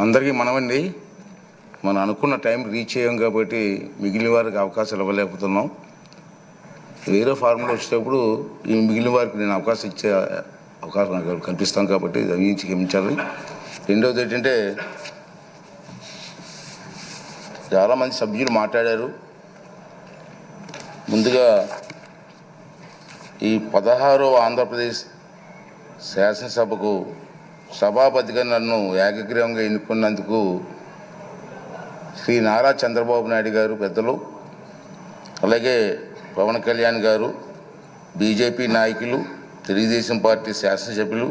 అందరికీ మనమండి మనం అనుకున్న టైం రీచ్ అయ్యాం కాబట్టి మిగిలిన వారికి అవకాశాలు ఇవ్వలేకపోతున్నాం. వేరే ఫార్ములా వచ్చేటప్పుడు ఈ మిగిలిన వారికి నేను అవకాశం ఇచ్చే అవకాశం నాకు కనిపిస్తాం కాబట్టి అవి క్షమించాలి. రెండవది ఏంటంటే చాలామంది సభ్యులు మాట్లాడారు. ముందుగా ఈ పదహారవ ఆంధ్రప్రదేశ్ శాసనసభకు సభాపతిగా నన్ను ఏకగ్రీవంగా ఎన్నుకున్నందుకు శ్రీ నారా చంద్రబాబు నాయుడు గారు పెద్దలు అలాగే పవన్ కళ్యాణ్ గారు బీజేపీ నాయకులు తెలుగుదేశం పార్టీ శాసనసభ్యులు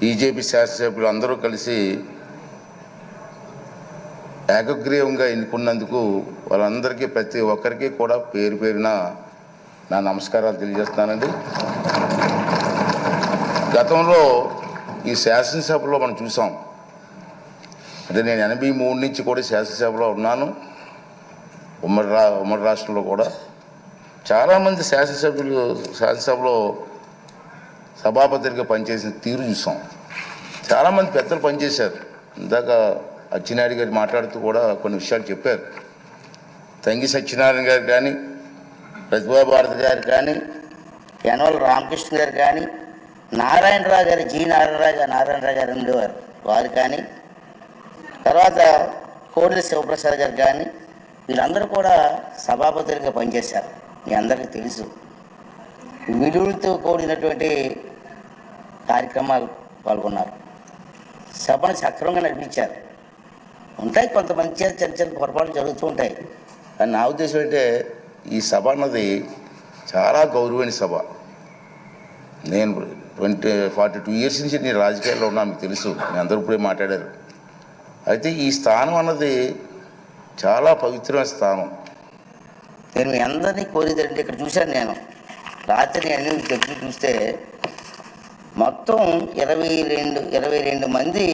బీజేపీ శాసనసభ్యులు అందరూ కలిసి ఏకగ్రీవంగా ఎన్నుకున్నందుకు వాళ్ళందరికీ ప్రతి ఒక్కరికి కూడా పేరు పేరున నా నమస్కారాలు తెలియజేస్తున్నానండి. గతంలో ఈ శాసనసభలో మనం చూసాం. అంటే నేను ఎనభై మూడు నుంచి కూడా శాసనసభలో ఉన్నాను. ఉమ్మడి రా ఉమ్మడి రాష్ట్రంలో కూడా. చాలామంది శాసనసభ్యులు శాసనసభలో సభాపతిగా పనిచేసిన తీరు చూసాం. చాలామంది పెద్దలు పనిచేశారు. ఇందాక అచ్చినాయుడు గారు మాట్లాడుతూ కూడా కొన్ని విషయాలు చెప్పారు. తంగి సత్యనారాయణ గారు కానీ ప్రతిభా భారతి గారు కానీ యనవల రామకృష్ణ గారు కానీ నారాయణరావు గారు జి నారాయణరావు గారు నారాయణరావు గారు ఉండేవారు. వారు కానీ తర్వాత కోడెల శివప్రసాద్ గారు కానీ వీళ్ళందరూ కూడా సభాపతులుగా పనిచేశారు. మీ అందరికీ తెలుసు. విలువలతో కూడినటువంటి కార్యక్రమాలు పాల్గొన్నారు. సభను సక్రమంగా నడిపించారు. ఉంటాయి కొంతమంది చిన్న చిన్న పొరపాట్లు జరుగుతూ ఉంటాయి. కానీ నా ఉద్దేశం అంటే ఈ సభ అన్నది చాలా గౌరవమైన సభ. నేను ట్వంటీ ఫార్టీ టూ ఇయర్స్ నుంచి నేను రాజకీయాల్లో ఉన్నా మీకు తెలుసు. మీ అందరూ ఇప్పుడే మాట్లాడారు. అయితే ఈ స్థానం అన్నది చాలా పవిత్రమైన స్థానం. నేను మీ అందరినీ కోరేదంటే ఇక్కడ చూశాను నేను. రాత్రి అన్ని దగ్గర చూస్తే మొత్తం ఇరవై రెండు ఇరవై రెండు మంది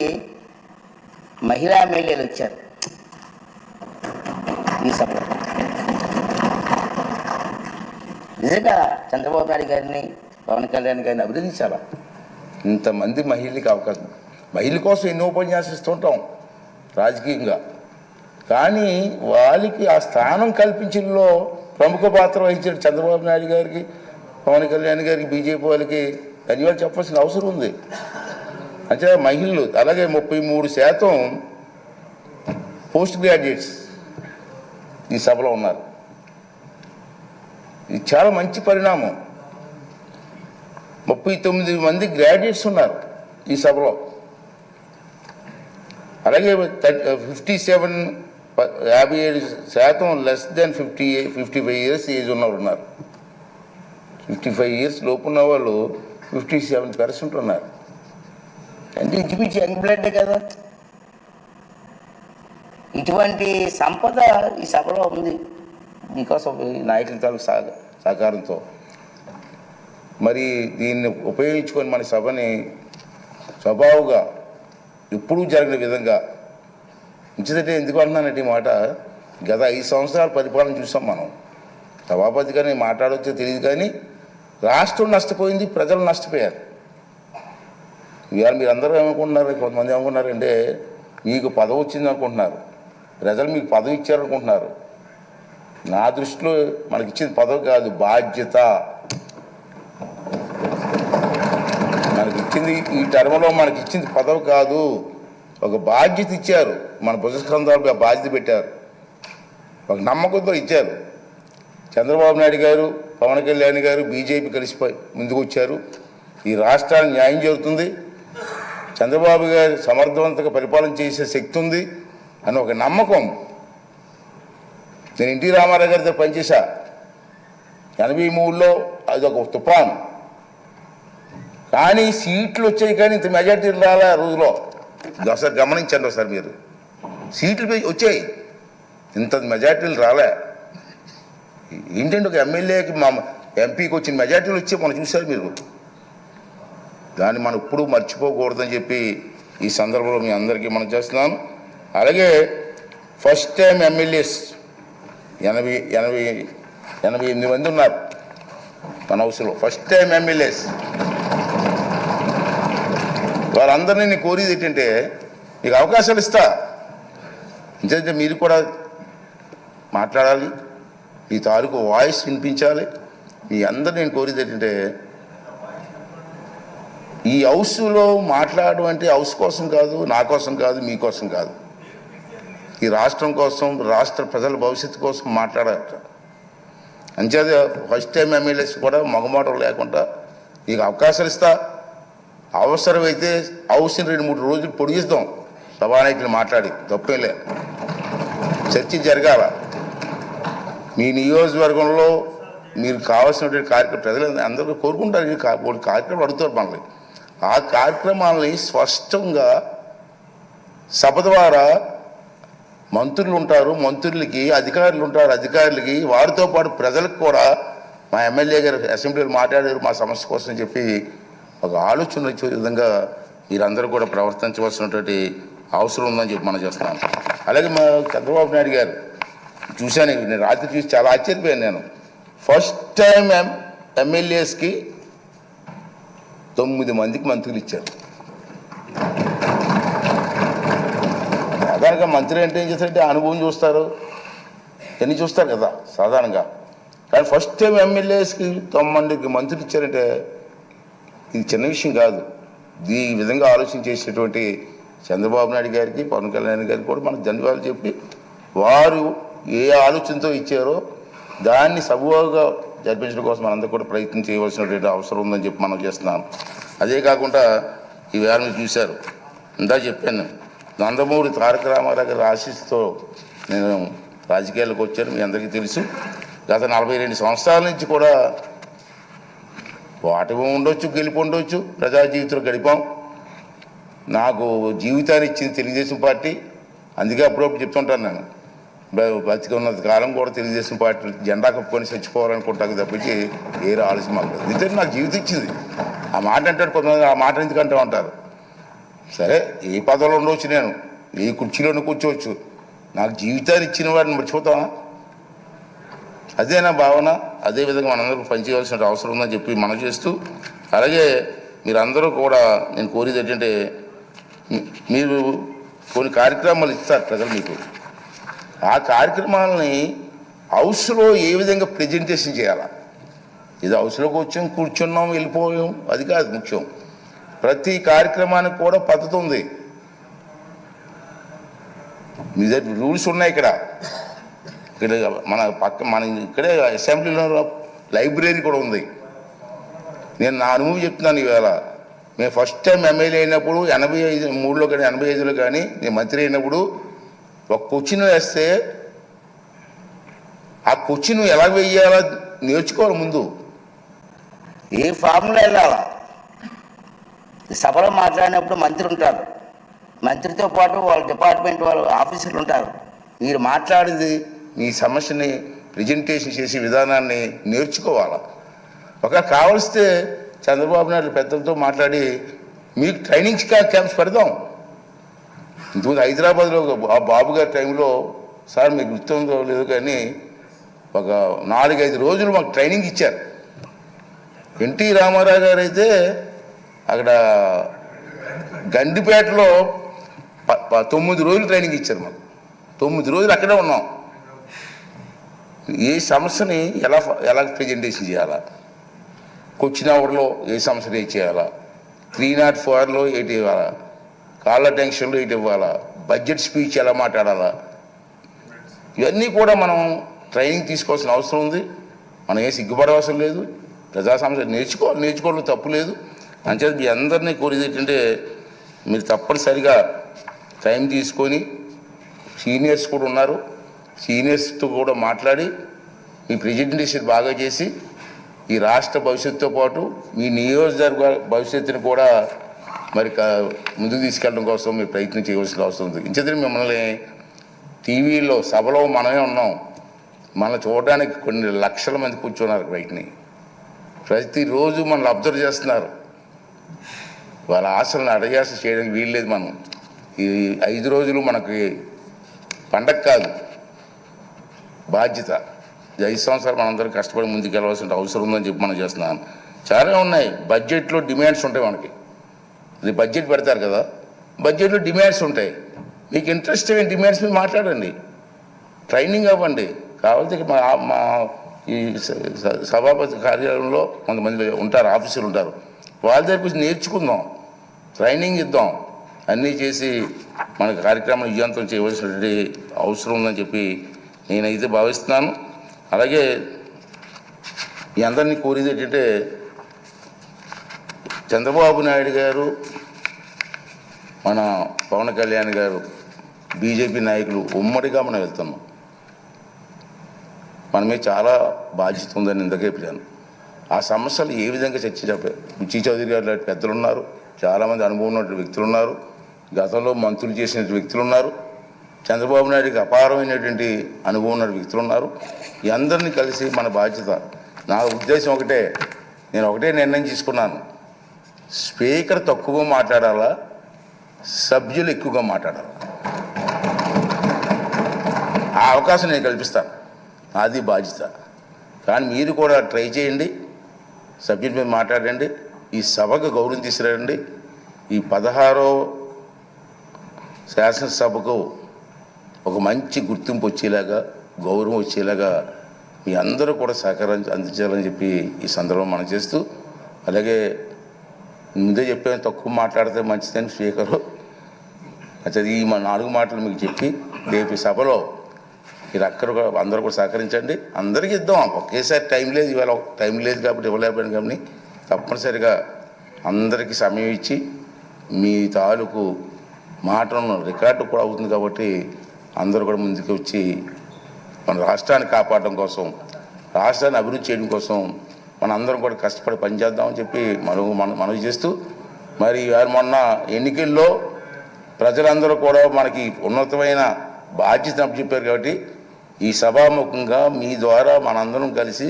మహిళా ఎమ్మెల్యేలు వచ్చారు. ఈ సభలో. నిజంగా చంద్రబాబు నాయుడు గారిని పవన్ కళ్యాణ్ గారిని అభినందించాలా? ఇంతమంది మహిళకి అవకాశం. మహిళల కోసం ఎన్నో ఉపన్యాసిస్తుంటాం రాజకీయంగా. కానీ వాళ్ళకి ఆ స్థానం కల్పించడంలో ప్రముఖ పాత్ర వహించిన చంద్రబాబు నాయుడు గారికి పవన్ కళ్యాణ్ గారికి బీజేపీ వాళ్ళకి ధన్యవాదాలు చెప్పాల్సిన అవసరం ఉంది. అంటే మహిళలు అలాగే ముప్పై మూడు శాతం పోస్ట్ గ్రాడ్యుయేట్స్ ఈ సభలో ఉన్నారు. ఇది చాలా మంచి పరిణామం. ముప్పై తొమ్మిది మంది గ్రాడ్యుయేట్స్ ఉన్నారు ఈ సభలో. అలాగే ఫిఫ్టీ సెవెన్ యాభై ఏడు శాతం less than fifty fifty five years age ఉన్నవారు ఉన్నారు. ఫిఫ్టీ ఫైవ్ ఇయర్స్ లోపు ఉన్న వాళ్ళు ఫిఫ్టీ సెవెన్ పర్సెంట్ ఉన్నారు. అంటే ఇంచుమించు యంగ్ బ్లడ్ కదా. ఇటువంటి సంపద ఈ సభలో ఉంది. బికాస్ ఆఫ్ ఈ నాయకుల తాలూకు సహకారంతో. మరి దీన్ని ఉపయోగించుకొని మన సభని స్వభావుగా ఎప్పుడూ జరిగిన విధంగా. ఇంచిదంటే ఎందుకు అంటున్నానంటే ఈ మాట గత ఐదు సంవత్సరాల పరిపాలన చూసాం మనం. సభాపతి కానీ మాట్లాడవచ్చో తెలియదు కానీ రాష్ట్రం నష్టపోయింది ప్రజలు నష్టపోయారు. ఇవాళ మీరు అందరూ ఏమనుకుంటున్నారు కొంతమంది ఏమనుకుంటున్నారంటే మీకు పదవి వచ్చింది అనుకుంటున్నారు ప్రజలు మీకు పదవి ఇచ్చారనుకుంటున్నారు. నా దృష్టిలో మనకి ఇచ్చిన పదవి కాదు బాధ్యత మనకి ఇచ్చింది ఈ టర్మ్లో మనకి ఇచ్చింది పదవి కాదు. ఒక బాధ్యత ఇచ్చారు. మన భుజస్కంధాలకు ఆ బాధ్యత పెట్టారు. ఒక నమ్మకంతో ఇచ్చారు. చంద్రబాబు నాయుడు గారు పవన్ కళ్యాణ్ గారు బీజేపీ కలిసిపోయి ముందుకు వచ్చారు ఈ రాష్ట్రానికి న్యాయం జరుగుతుంది. చంద్రబాబు గారు సమర్థవంతంగా పరిపాలన చేసే శక్తి ఉంది అని ఒక నమ్మకం. నేను ఎన్టీ రామారావు గారితో పనిచేశా. ఎనభై మూడులో అది ఒక తుఫాన్. కానీ సీట్లు వచ్చాయి కానీ ఇంత మెజార్టీలు రాలే ఆ రోజులో ఒకసారి గమనించండి ఒకసారి మీరు. సీట్లు వచ్చాయి. ఇంత మెజార్టీలు రాలే. ఏంటంటే ఒక ఎమ్మెల్యేకి మా ఎంపీకి వచ్చిన మెజార్టీలు వచ్చి మనం చూశారు మీరు. దాన్ని మనం ఇప్పుడు మర్చిపోకూడదని చెప్పి ఈ సందర్భంలో మీ అందరికీ మనం చేస్తున్నాను. అలాగే ఫస్ట్ టైం ఎమ్మెల్యేస్ ఎనభై ఎనభై ఎనభై ఎనిమిది మంది ఉన్నారు మన హౌస్లో. ఫస్ట్ టైం ఎమ్మెల్యేస్ వారందరినీ నేను కోరేది ఏంటంటే మీకు అవకాశాలు ఇస్తా. ఎందుకంటే మీరు కూడా మాట్లాడాలి. మీ తాలూకు వాయిస్ వినిపించాలి. మీ అందరు నేను కోరేది ఏంటంటే ఈ హౌస్లో మాట్లాడడం అంటే హౌస్ కోసం కాదు నా కోసం కాదు మీ కోసం కాదు. ఈ రాష్ట్రం కోసం రాష్ట్ర ప్రజల భవిష్యత్తు కోసం మాట్లాడాలి అంచేది ఫస్ట్ టైం ఎమ్మెల్యేస్ కూడా మగమాటలు లేకుండా నీకు అవకాశాలు ఇస్తా. అవసరమైతే హౌస్ని రెండు మూడు రోజులు పొడిగిస్తాం సభానాయకులు మాట్లాడి తప్పేలే. చర్చ జరగాల. మీ నియోజకవర్గంలో మీరు కావాల్సినటువంటి కార్యక్రమం ప్రజలు అందరూ కోరుకుంటారు. వాళ్ళు కార్యక్రమం అడుగుతారు మనల్ని. ఆ కార్యక్రమాలని స్పష్టంగా సభ ద్వారా మంత్రులు ఉంటారు. మంత్రులకి అధికారులు ఉంటారు. అధికారులకి వారితో పాటు ప్రజలకు కూడా మా ఎమ్మెల్యే గారు అసెంబ్లీలో మాట్లాడారు మా సమస్య కోసం చెప్పి ఒక ఆలోచన వచ్చే విధంగా మీరందరూ కూడా ప్రవర్తించవలసినటువంటి అవసరం ఉందని చెప్పి మనం చేస్తున్నాను అలాగే మా చంద్రబాబు నాయుడు గారు చూశాను నేను రాత్రి చూసి చాలా ఆశ్చర్యపోయాను నేను. ఫస్ట్ టైం ఎం ఎమ్మెల్యేస్కి తొమ్మిది మందికి మంత్రులు ఇచ్చారు. సాధారణంగా మంత్రి అంటే ఏం చేస్తారంటే అనుభవం చూస్తారు. ఎన్ని చూస్తారు కదా సాధారణంగా. కానీ ఫస్ట్ టైం ఎమ్మెల్యేస్కి తొమ్మిదికి మంత్రులు ఇచ్చారంటే ఇది చిన్న విషయం కాదు. ఈ విధంగా ఆలోచన చేసేటువంటి చంద్రబాబు నాయుడు గారికి పవన్ కళ్యాణ్ గారికి కూడా మనం ధన్యవాదాలు చెప్పి వారు ఏ ఆలోచనతో ఇచ్చారో దాన్ని సబువుగా జరిపించడం కోసం మనందరూ కూడా ప్రయత్నం చేయవలసినటువంటి అవసరం ఉందని చెప్పి మనం చేస్తున్నాం. అదే కాకుండా ఈ వేళ మీరు చూశారు. ఇందా చెప్పాను. నందమూరి తారక రామారావు గారి ఆశీస్సుతో నేను రాజకీయాల్లోకి వచ్చాను. మీ అందరికీ తెలుసు. గత నలభై రెండు సంవత్సరాల నుంచి కూడా ఓటమి ఉండొచ్చు గెలుపు ఉండొచ్చు ప్రజా జీవితంలో గడిపాం. నాకు జీవితాన్ని ఇచ్చింది తెలుగుదేశం పార్టీ. అందుకే అప్పుడప్పుడు చెప్తుంటాను నేను. బ- బతికి ఉన్నంత కాలం కూడా తెలుగుదేశం పార్టీ జెండా కప్పుకొని చచ్చిపోవాలనుకుంటాను తప్పించి వేరే ఆలోచన మాకు లేదు. నాకు జీవితం ఇచ్చింది. ఆ మాట అంటాడు కొంతమంది ఆ మాట ఎందుకంటూ ఉంటారు. సరే ఏ పదవిలో ఉండవచ్చు నేను. ఏ కుర్చీలోనూ కూర్చోవచ్చు. నాకు జీవితాన్ని ఇచ్చిన వాడిని మర్చిపోతావా? అదే నా భావన. అదే విధంగా మనందరూ పనిచేయవలసిన అవసరం ఉందని చెప్పి మనం చేస్తూ అలాగే మీరందరూ కూడా నేను కోరేది ఏంటంటే మీరు కొన్ని కార్యక్రమాలు ఇస్తారు ప్రజలు మీకు. ఆ కార్యక్రమాలని హౌస్లో ఏ విధంగా ప్రజెంటేషన్ చేయాలా? ఇది హౌస్లోకి వచ్చాం కూర్చున్నాం వెళ్ళిపోయాం అది కాదు ముఖ్యం. ప్రతి కార్యక్రమానికి కూడా పద్ధతి ఉంది. మీ దగ్గర రూల్స్ ఉన్నాయి ఇక్కడ. ఇక్కడ మన పక్క మన ఇక్కడే అసెంబ్లీలో లైబ్రరీ కూడా ఉంది. నేను నా అనుభవం చెప్తున్నాను ఈవేళ మేము ఫస్ట్ టైం ఎమ్మెల్యే అయినప్పుడు ఎనభై ఐదు మూడులో కానీ ఎనభై ఐదులో కానీ నేను మంత్రి అయినప్పుడు ఒక క్వశ్చన్ వేస్తే ఆ క్వశ్చన్ ఎలా వెయ్యాలో నేర్చుకోవాలి ముందు. ఏ ఫార్ములా వెళ్ళాలా సభలో మాట్లాడినప్పుడు మంత్రి ఉంటారు. మంత్రితో పాటు వాళ్ళ డిపార్ట్మెంట్ వాళ్ళ ఆఫీసర్లు ఉంటారు. మీరు మాట్లాడేది మీ సమస్యని ప్రజెంటేషన్ చేసే విధానాన్ని నేర్చుకోవాలి? ఒక కావలిస్తే చంద్రబాబు నాయుడు పెద్దలతో మాట్లాడి మీకు ట్రైనింగ్ క్యాంప్స్ పెడదాం. ఇంతకుముందు హైదరాబాద్లో ఒక బాబు గారి టైంలో సార్ మీకు గుర్తుందో లేదో కానీ ఒక నాలుగైదు రోజులు మాకు ట్రైనింగ్ ఇచ్చారు. ఎన్టీ రామారావు గారు అయితే అక్కడ గండిపేటలో తొమ్మిది రోజులు ట్రైనింగ్ ఇచ్చారు మాకు. తొమ్మిది రోజులు అక్కడే ఉన్నాం. ఏ సమస్యని ఎలా ఎలా ప్రజెంటేషన్ చేయాలా? క్వశ్చన్ అవర్లో ఏ సమస్యని ఏ చేయాలా? త్రీ నాట్ ఫోర్లో ఏంటి ఇవ్వాలా? కాళ్ళ టెన్షన్లో ఏంటి ఇవ్వాలా? బడ్జెట్ స్పీచ్ ఎలా మాట్లాడాలా? ఇవన్నీ కూడా మనం ట్రైనింగ్ తీసుకోవాల్సిన అవసరం ఉంది. మనం ఏ సిగ్గుపడవలసిన లేదు. ప్రజా సమస్య నేర్చుకోవాలి నేర్చుకోవడం తప్పు లేదు. అంచేది మీ అందరినీ కోరేది ఏంటంటే మీరు తప్పనిసరిగా టైం తీసుకొని సీనియర్స్ కూడా ఉన్నారు. సీనియర్స్తో కూడా మాట్లాడి మీ ప్రజెంటేషన్ బాగా చేసి ఈ రాష్ట్ర భవిష్యత్తుతో పాటు మీ నియోజకవర్గ భవిష్యత్తుని కూడా మరి ముందుకు తీసుకెళ్ళడం కోసం మీరు ప్రయత్నం చేయవలసిన అవసరం ఉంది. ఇంచేత మిమ్మల్ని టీవీలో సభలో మనమే ఉన్నాం. మన చూడడానికి కొన్ని లక్షల మంది కూర్చున్నారు బయటని. ప్రతిరోజు మనల్ని అబ్జర్వ్ చేస్తున్నారు. వాళ్ళ ఆశలను అడయాస చేయడానికి వీల్లేదు మనం. ఈ ఐదు రోజులు మనకి పండగ కాదు. బాధ్యత. ఈ ఐదు సంవత్సరాలు మనందరం కష్టపడి ముందుకెళ్ళవలసిన అవసరం ఉందని చెప్పి మనం చేస్తున్నాను. చాలా ఉన్నాయి. బడ్జెట్లో డిమాండ్స్ ఉంటాయి మనకి. ఇది బడ్జెట్ పెడతారు కదా. బడ్జెట్లో డిమాండ్స్ ఉంటాయి. మీకు ఇంట్రెస్ట్ అయిన డిమాండ్స్ మీద మాట్లాడండి. ట్రైనింగ్ అవ్వండి. కావాల్సి మా మా ఈ స- సభాపతి కార్యాలయంలో కొంతమంది ఉంటారు ఆఫీసులు ఉంటారు. వాళ్ళ దగ్గర కొంచెం నేర్చుకుందాం. ట్రైనింగ్ ఇద్దాం. అన్నీ చేసి మన కార్యక్రమం విజయవంతం చేయవలసినటువంటి అవసరం ఉందని చెప్పి నేనైతే భావిస్తున్నాను. అలాగే మీ అందరినీ కోరేది ఏంటంటే చంద్రబాబు నాయుడు గారు మన పవన్ కళ్యాణ్ గారు బీజేపీ నాయకులు ఉమ్మడిగా మనం వెళ్తున్నాం. మన చాలా బాధ్యత ఉందని ఇందుకే చెప్పాను. ఆ సమస్యలు ఏ విధంగా చర్చ చెప్పారు బుచ్చి చౌదరి గారు లాంటి పెద్దలు ఉన్నారు. చాలామంది అనుభవం ఉన్న వ్యక్తులు ఉన్నారు. గతంలో మంత్రులు చేసిన వ్యక్తులు ఉన్నారు. చంద్రబాబు నాయుడికి అపారమైనటువంటి అనుభవం ఉన్న వ్యక్తులు ఉన్నారు. ఈ అందరినీ కలిసి మన బాధ్యత నా ఉద్దేశం ఒకటే నేను ఒకటే నిర్ణయం తీసుకున్నాను. స్పీకర్ తక్కువ మాట్లాడాలా? సభ్యులు ఎక్కువగా మాట్లాడాలి? ఆ అవకాశం నేను కల్పిస్తాను. అది బాధ్యత. కానీ మీరు కూడా ట్రై చేయండి. సబ్జెక్ట్ మీద మాట్లాడండి. ఈ సభకు గౌరవం తీసుకురండి. ఈ పదహారో శాసనసభకు ఒక మంచి గుర్తింపు వచ్చేలాగా గౌరవం వచ్చేలాగా మీ అందరూ కూడా సహకారం అందించాలని చెప్పి ఈ సందర్భం మనం చేస్తూ అలాగే ముందే చెప్పాను తక్కువ మాట్లాడితే మంచిదని స్పీకరు. అచ్చా ఈ మా నాలుగు మాటలు మీకు చెప్పి రేపు సభలో మీరు అక్కడ కూడా అందరూ కూడా సహకరించండి. అందరికీ ఇద్దాం. ఒకేసారి టైం లేదు ఇవాళ టైం లేదు కాబట్టి ఇవ్వలేకపోయాను కానీ తప్పనిసరిగా అందరికీ సమయం ఇచ్చి మీ తాలూకు మాటలను రికార్డు కూడా అవుతుంది కాబట్టి అందరూ కూడా ముందుకు వచ్చి మన రాష్ట్రాన్ని కాపాడడం కోసం రాష్ట్రాన్ని అభివృద్ధి చేయడం కోసం మన అందరం కూడా కష్టపడి పనిచేద్దామని చెప్పి మనం మన మనవి చేస్తూ మరి వారు మొన్న ఎన్నికల్లో ప్రజలందరూ కూడా మనకి ఉన్నతమైన బాధ్యత చెప్పారు కాబట్టి ఈ సభాముఖంగా మీ ద్వారా మనందరం కలిసి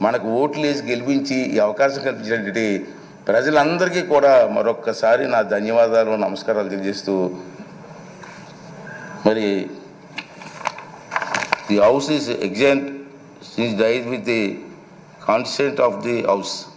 మనకు ఓట్లు వేసి గెలిపించి ఈ అవకాశం కల్పించినటువంటి ప్రజలందరికీ కూడా మరొక్కసారి నా ధన్యవాదాలు నమస్కారాలు తెలియజేస్తూ మరి The house is exempt since it is with the consent of the house.